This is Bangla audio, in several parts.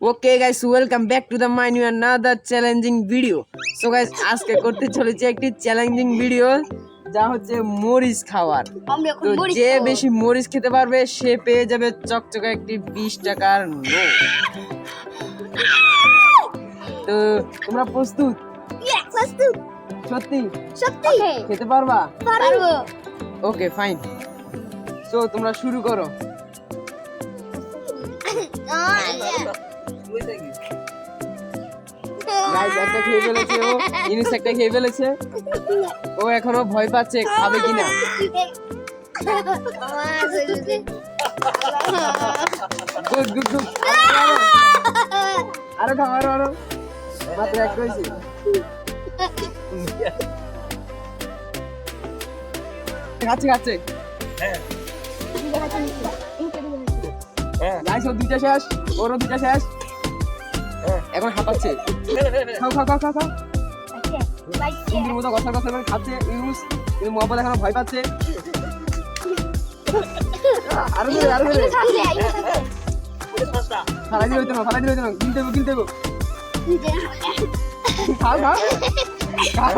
Okay guys welcome back to the my new another challenging video so guys আজকে করতে চলেছে একটি চ্যালেঞ্জিং ভিডিও যা হচ্ছে মরিচ খাওয়ার। তো যে বেশি মরিচ খেতে পারবে সে পেয়ে যাবে চকচকে একটি বিশ টাকার নোট। তো তোমরা প্রস্তুত? প্রস্তুত। সত্যি? সত্যি। খেতে পারবা? পারব। ওকে ফাইন সো তোমরা শুরু করো। খেয়ে ফেলেছে ও। একটা খেয়ে ফেলেছে। ও এখনও ভয় পাচ্ছে খাবে কিনা। আরও খাও, আরও মাত্র এক খাচ্ছে গাইস ওর দুইটা শেষ, ওরও দুইটা শেষ। এখন হাঁপাচ্ছে। খাও খাও খাও খাও খাও। সুন্দর মতো কথা কথা করে খাচ্ছে, ইউনুস, কিন্তু মোহাম্মদ এখনও ভয় পাচ্ছে। আরও ধরে আরও ধরে। ফালাই দিয়ে হইতো না, ফালাই দিয়ে হইতো না। গিলতে হবে গিলতে হবে খাও খাও। খাও।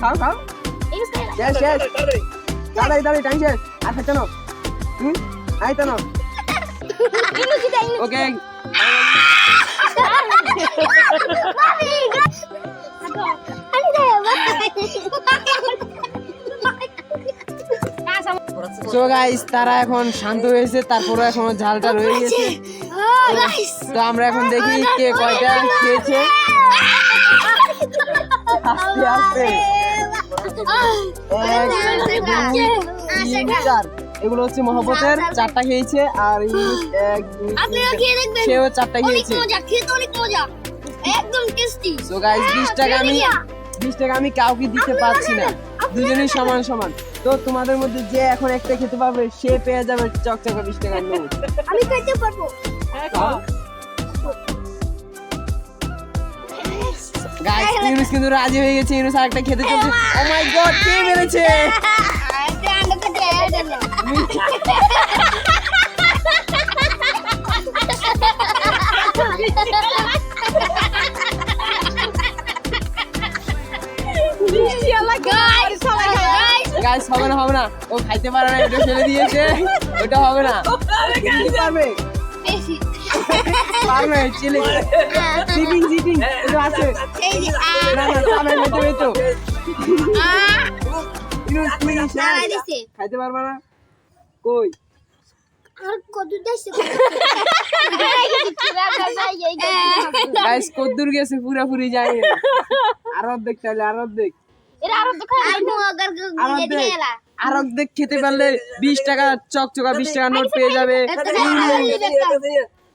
খাও খাও। শেষ শেষ। তাড়াতাড়ি তাড়াতাড়ি টাইম শেষ আর খাচ্ছে না হুম আইতো না ওকে সো গাইস তারা এখন শান্ত হয়েছে তারপরে এখনও ঝালটা রয়ে গেছে তো আমরা এখন দেখি কে কয়টা খেয়েছে আস্তে আস্তে এগুলো হচ্ছে মহব্বতের চারটা খেয়েছে আর সেও চারটা খেয়েছে। একদম টেস্টি গাইস বিশ টাকা আমি বিশ টাকা আমি কাউকে দিতে পারছি না। দুজনেই সমান সমান। তো তোমাদের মধ্যে যে এখন একটা খেতে পারবে সে পেয়ে যাবে চকচকা বিশ টাকা নোট আমি খেতে পারব। গাইস ইউনুস কিন্তু রাজি হয়ে গেছে ইউনুস আরেকটা খেতে চলছে। ও মাই গড কে মেরেছে গাইস হবে না হবে না। ও খাইতে পারে না এটা ফেলে দিয়েছে। ওটা হবে না। পারবে। পারবে চিলি এটা আছে না না তুমি শেষ। খাইতে পারবে না কই গাইস কদ্দুর গেছে পুরাপুরি যাই আর অর্ধেক তাহলে আর অর্ধেক আর অর্ধেক খেতে পারলে বিশ টাকা চকচকা বিশ টাকা নোট পেয়ে যাবে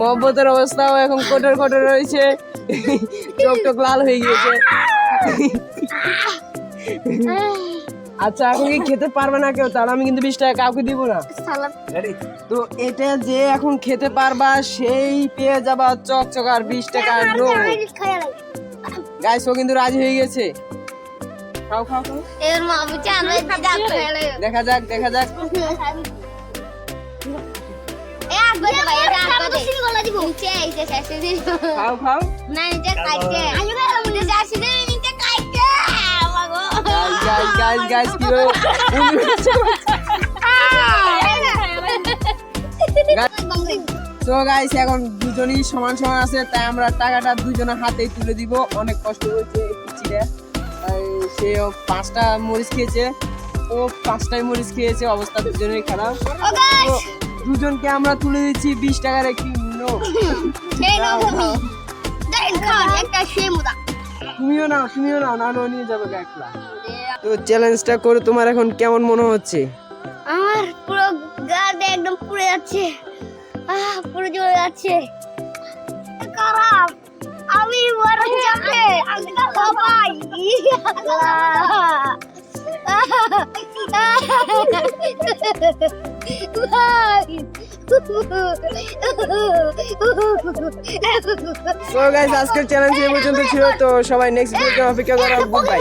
মহব্বতের অবস্থাও এখন কোটর কোটর রয়েছে। চোখ টোক লাল হয়ে গিয়েছে। আচ্ছা এখন কি খেতে পারবে না কেউ? তাহলে আমি কিন্তু বিশ টাকা কাউকে দিব না। তো এটা যে এখন খেতে পারবা সেই পেয়ে যাবা চকচকার বিশ টাকার নোট। গাইস ও কিন্তু রাজি হয়ে গেছে। খাও খাও খাও। দেখা যাক দেখা যাক। খাও খাও। না নিচে কাইতে আমি গেলাম নিচে যাচ্ছি রে নিচে কাইতে মাগো গাইস গাইস গাইস কি করে তো গাইস এখন দুজনই সমান সমান আছে তাই আমরা টাকাটা দুজনের হাতেই তুলে দিব। অনেক কষ্ট হয়েছে পিচিটা সেও পাঁচটা মরিচ খেয়েছে ও পাঁচটাই মরিচ খেয়েছে অবস্থা দুজনেরই খারাপ। তো দুজনকে আমরা তুলে দিচ্ছি বিশ টাকার একটি নোট তুমিও নাও তুমিও নাও ও নিয়ে যাবে একলা। তো চ্যালেঞ্জটা করে তোমার এখন কেমন মনে হচ্ছে? আমার পুরো গাতে একদম পুড়ে যাচ্ছে। আহ পুরো জ্বলে যাচ্ছে। খারাপ। আমি মরে যাবে সবাই। সো গাইস আজকের চ্যালেঞ্জ এই পর্যন্ত ছিল, তো সবাই নেক্সট ভিডিও অপেক্ষা করো গুড বাই